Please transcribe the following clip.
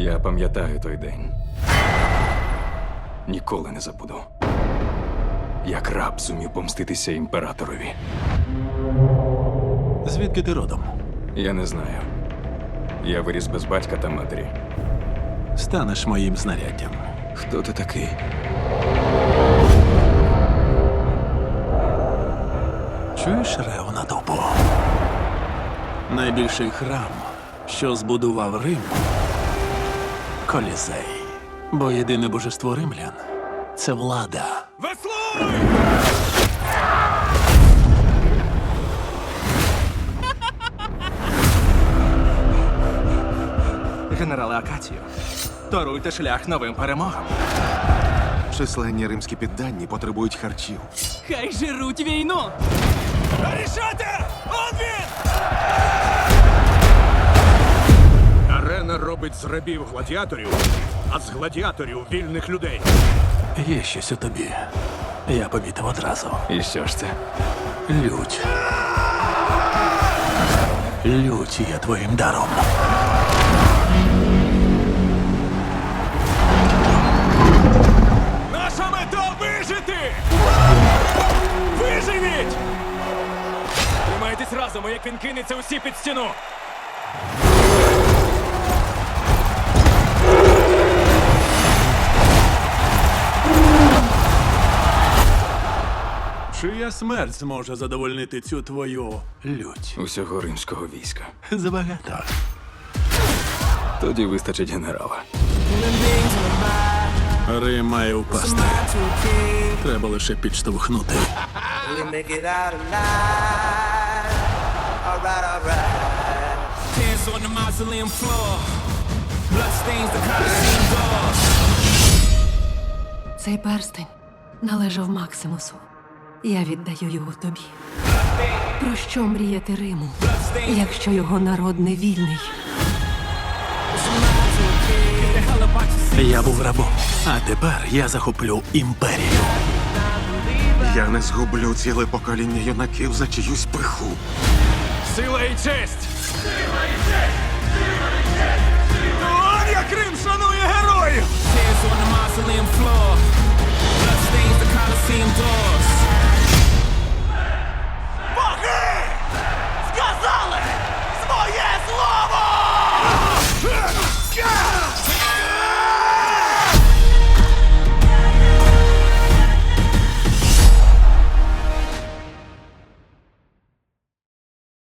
Я пам'ятаю той день. Ніколи не забуду. Як раб зумів помститися імператорові. Звідки ти родом? Я не знаю. Я виріс без батька та матері. Станеш моїм знаряддям. Хто ти такий? Чуєш рев натовпу? Найбільший храм, що збудував Рим Колізей. Бо єдине божество римлян це влада. Веслуй! Генерале Акацію, торуйте шлях новим перемогам. Численні римські піддані потребують харчів. Хай жируть війну! Рішати! Он він! Робить з рабів гладіаторів, а з гладіаторів вільних людей. Є щось у тобі. Я помітив одразу. І що ж це? Лють. Лють є твоїм даром. Наша мета вижити! Виживіть! Тримайтесь разом, а як він кинеться усі під стіну! Чия смерть зможе задовольнити цю твою лють? Усього римського війська. Забагато. Тоді вистачить генерала. Рим має впасти. Треба лише підштовхнути. Цей перстень належав Максимусу. Я віддаю його тобі. Про що мріяти Риму, якщо його народ не вільний? Я був рабом, а тепер я захоплю імперію. Я не згублю ціле покоління юнаків за чиюсь пиху. Сила і честь! Он як Рим шанує героїв! Hands on the mausoleum floor. Blood stains the Colosseum doors.